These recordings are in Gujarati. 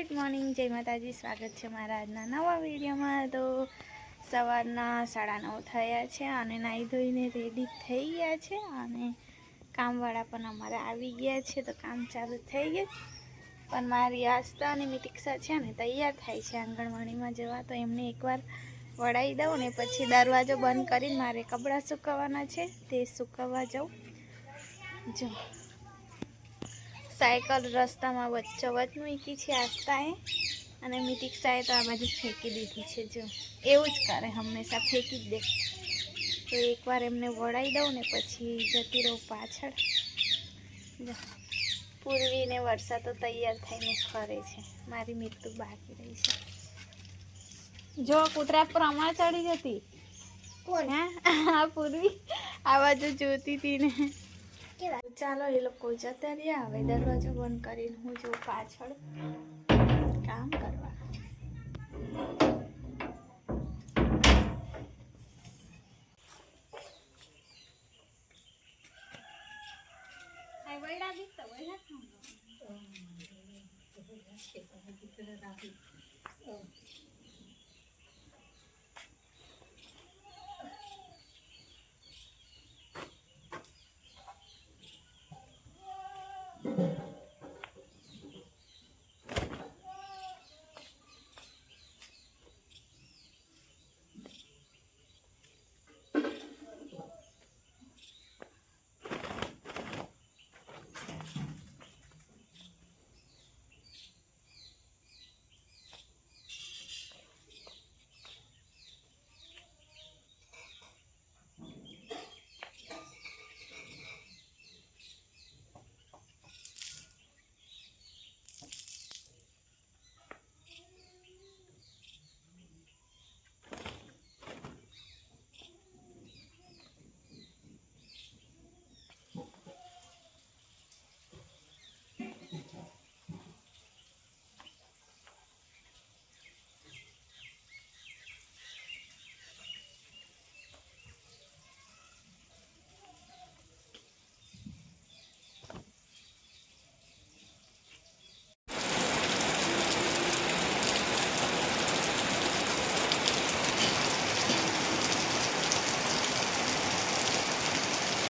ગુડ મોર્નિંગ, જય માતાજી. સ્વાગત છે મારા આજના નવા વિડીયોમાં. તો સવારના સાડા નવ થયા છે અને નાહી ધોઈને રેડી થઈ ગયા છે અને કામવાળા પણ અમારા આવી ગયા છે, તો કામ ચાલુ થઈ ગયું. પણ મારી આસ્થા અને મિતિક્ષા છે ને તૈયાર થાય છે આંગણવાડીમાં જવા. તો એમને એકવાર વળાવી દઉં ને પછી દરવાજો બંધ કરીને મારે કપડાં સૂકવવાના છે. તે સૂકવવા જાઉં. જો. સાયકલ રસ્તામાં વચ્ચો વચ મૂકી છે આસ્તાએ અને મિતિક્ષાએ તો આ બાજુ ફેંકી દીધી છે જો. એવું જ કરે હંમેશા ફેંકી જ દે. તો એકવાર એમને વળાવી દઉં ને પછી જતી રહું પાછળ. જો. પૂર્વીને વર્ષા તો તૈયાર થઈને ફરે છે. મારી મૃત્યુ બાકી રહી છે. જો કૂતરા પ્રમાણ ચડી જતી. હા? આ પૂર્વી. આ બાજુ જોતી હતી ને. ચાલો એ લોકો જતા રહ્યા હવે દરવાજો બંધ કરીને હું જો પાછળ કામ કરવા.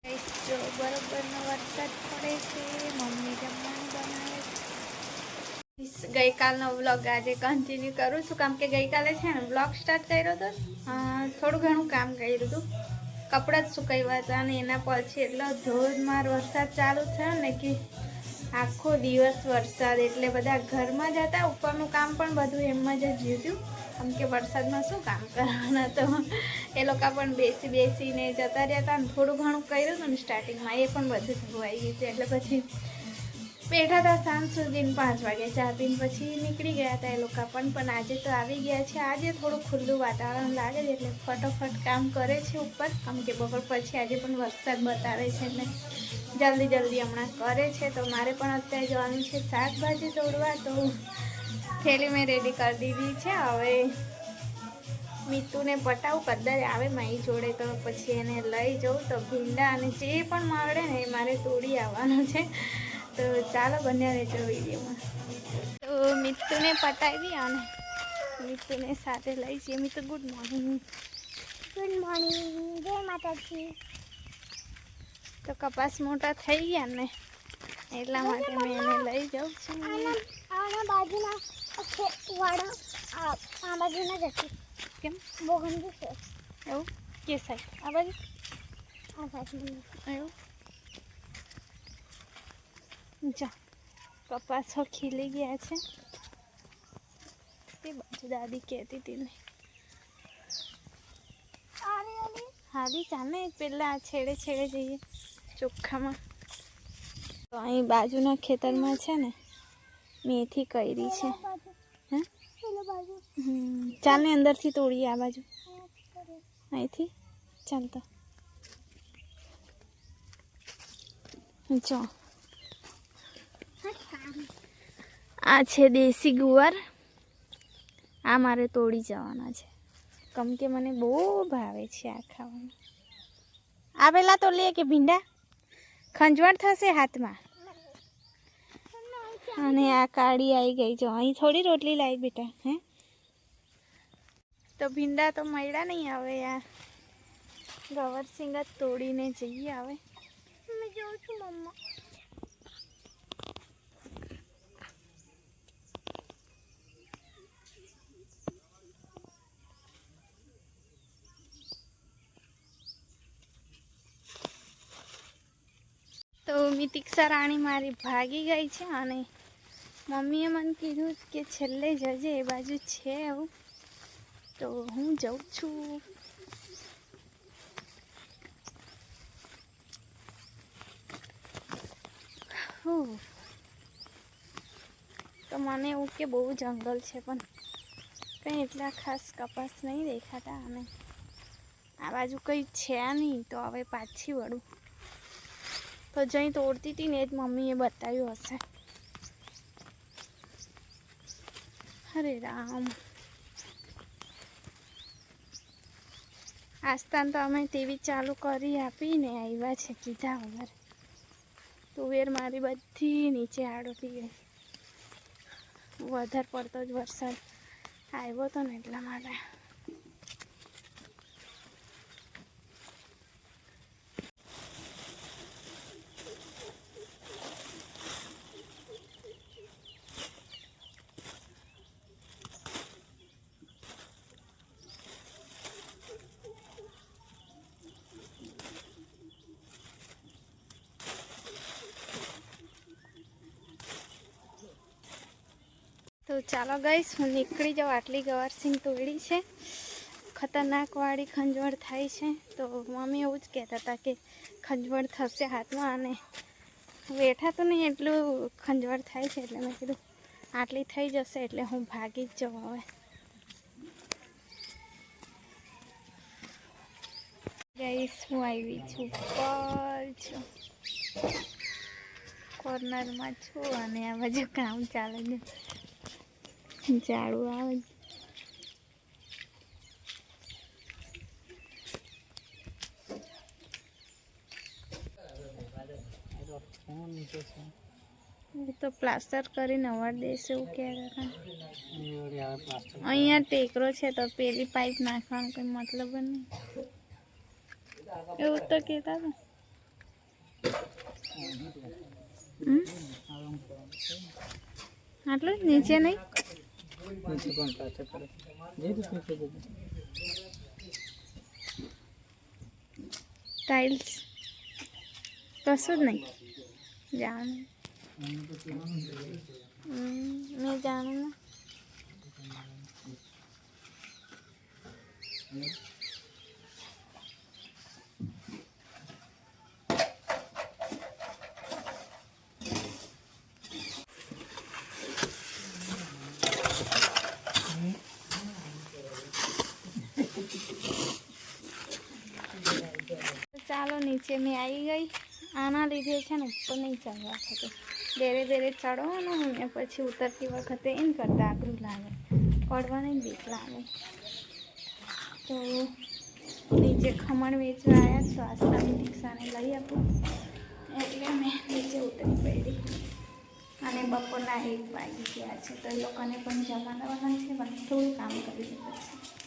Guys, જો બરોબરનો વરસાદ પડે છે મમ્મી જમવાનું બનાવે છે ગઈકાલનો વ્લોગ આજે કન્ટિન્યુ કરું છું. કામ કે ગઈકાલે છે ને વ્લોગ સ્ટાર્ટ કર્યો હતો થોડું ઘણું કામ કર્યું હતું. કપડાં જ સુકાવ્યા હતા અને એના પછી એટલો ધોધમાર વરસાદ ચાલુ થયો ને કે આખો દિવસ વરસાદ. એટલે બધા ઘરમાં જ હતા, ઉપરનું કામ પણ બધું એમ જ જીવ્યું આમ કે વરસાદમાં શું કામ કરવાના તો? એ લોકો પણ બેસી બેસીને જતા રહ્યા હતા થોડું ઘણું કર્યું હતું ને સ્ટાર્ટિંગમાં એ પણ બધું ધોવાઈ ગયું હતું. એટલે પછી બેઠા હતા સાંજ સુધી પાંચ વાગે. ચા પીને પછી નીકળી ગયા હતા એ લોકો પણ પણ આજે તો આવી ગયા છે. આજે થોડું ખુલ્લું વાતાવરણ લાગે છે એટલે ફટોફટ કામ કરે છે ઉપર. આમ કે બપોર પછી આજે પણ વરસાદ બતાવે છે ને જલ્દી જલ્દી હમણાં કરે છે. તો મારે પણ અત્યારે જવાનું છે શાકભાજી તોડવા. તો થેલી મેં રેડી કરી દીધી છે. હવે મીતુને પટાવું. કદાચ આવે મારી જોડે તો પછી એને લઈ જાઉં. તો ભીંડા અને જે પણ મળે ને એ મારે તોડી આવવાનું છે. તો ચાલો બન્યા રહેજો વિડીયોમાં. તો મિત્રને પટાવી અને મિત્રને સાથે લઈ જઈએ. મિત્ર ગુડ મોર્નિંગ ગુડ મોર્નિંગ જય માતાજી. તો કપાસ મોટા થઈ ગયા ને એટલા માટે મેં એને લઈ જાઉં છું. આના બાજુમાં બાજુના છે આ આ બાજુના જ હતી કેમ? બહુ ગંદી છે. એવું? કે સાહેબ આ બાજુ? આ બાજુ. એવું? જા કપાસો ખીલી ગયા છે તે બાજુ દાદી કહેતી હતી ને ચાલે પેલા છેડે છેડે જઈએ ચોખ્ખામાં તો અહીં બાજુના ખેતરમાં છે ને મેથી કરી છે હે પેલા બાજુ હમ, ચાલ ને અંદરથી તોડીએ આ બાજુ અહીંથી ચાલતા જો. આ છે દેશી ગુવાર. આ મારે તોડી જવાના છે. કમ કે મને બહુ ભાવે છે આ ખાવાનું. આ પહેલાં તો લે કે ભીંડા. ખંજવાળ થશે હાથમાં. અને આ કાળી આવી ગઈ જો. અહીં થોડી રોટલી લાવી બેટા, હે? તો ભીંડા તો મળ્યા નહીં આવે યાર જ તોડીને જઈએ આવે મેં જોઉં છું, મમ્મા. તો રાણી મારી ભાગી ગઈ છે અને મમ્મીએ મને કીધું કે છેલ્લે જજે, એ બાજુ છે એવું તો હું જઉં છું. તો મને એવું કે બહુ જંગલ છે પણ કંઈ એટલા ખાસ કપાસ નહીં દેખાતા અને આ બાજુ કંઈ છે નહીં, તો હવે પાછી વળું. તો જઈ તોડતી હતી ને એ જ મમ્મીએ બતાવ્યું હશે. અરે રામ. આસ્થાન તો અમે ટીવી ચાલુ કરી આપીને આવ્યા છે કીધા વગર. તુવેર મારી બધી નીચે આડોતી ગઈ. વધારે પડતો જ વરસાદ આવ્યો હતો ને એટલા માટે. તો ચાલો ગઈશ હું નીકળી જાઉં. આટલી ગવારસિંગ તોડી છે. ખતરનાક વાળી ખંજવળ થાય છે. તો મમ્મી એવું જ કહેતા હતા કે ખંજવળ થશે હાથમાં અને બેઠા તો નહીં, એટલું ખંજવળ થાય છે એટલે મેં કીધું, આટલી થઈ જશે એટલે હું ભાગી જ જાઉં હવે. ગઈશ હું આવી છું પર છું. કોર્નરમાં છું અને આ બાજુ કામ ચાલે છે. ઝાડુ આવે તો પ્લાસ્ટર કરીને અવાડ દેશે એવું કહેતા હતા અહીંયા ટેકરો છે તો પેલી પાઇપ નાખવાનો કંઈ મતલબ નહીં. એવું તો કહેતા હતા? આટલું નીચે નહીં? ટાઇલ્સ કશું જ નહીં જાણું હમ, મેં જાણું ને તો ચાલો, નીચે મેં આવી ગઈ. આના લીધે છે ને ઉપર નહીં ચડવા થતું. ધીરે ધીરે ચડવાનું ને પછી ઉતરતી વખતે એમ કરતાં આકરું લાગે. પડવાની બીક લાગે. તો નીચે ખમણ વેચવા આવ્યા તો આસ્તાની રિક્ષાને લઈ આપું. એટલે મેં નીચે ઉતરી પડી. અને બપોરના એક વાગી ગયા છે. તો એ લોકોને પણ જમાડવાના છે, પણ થોડું કામ કરી દીધું છે.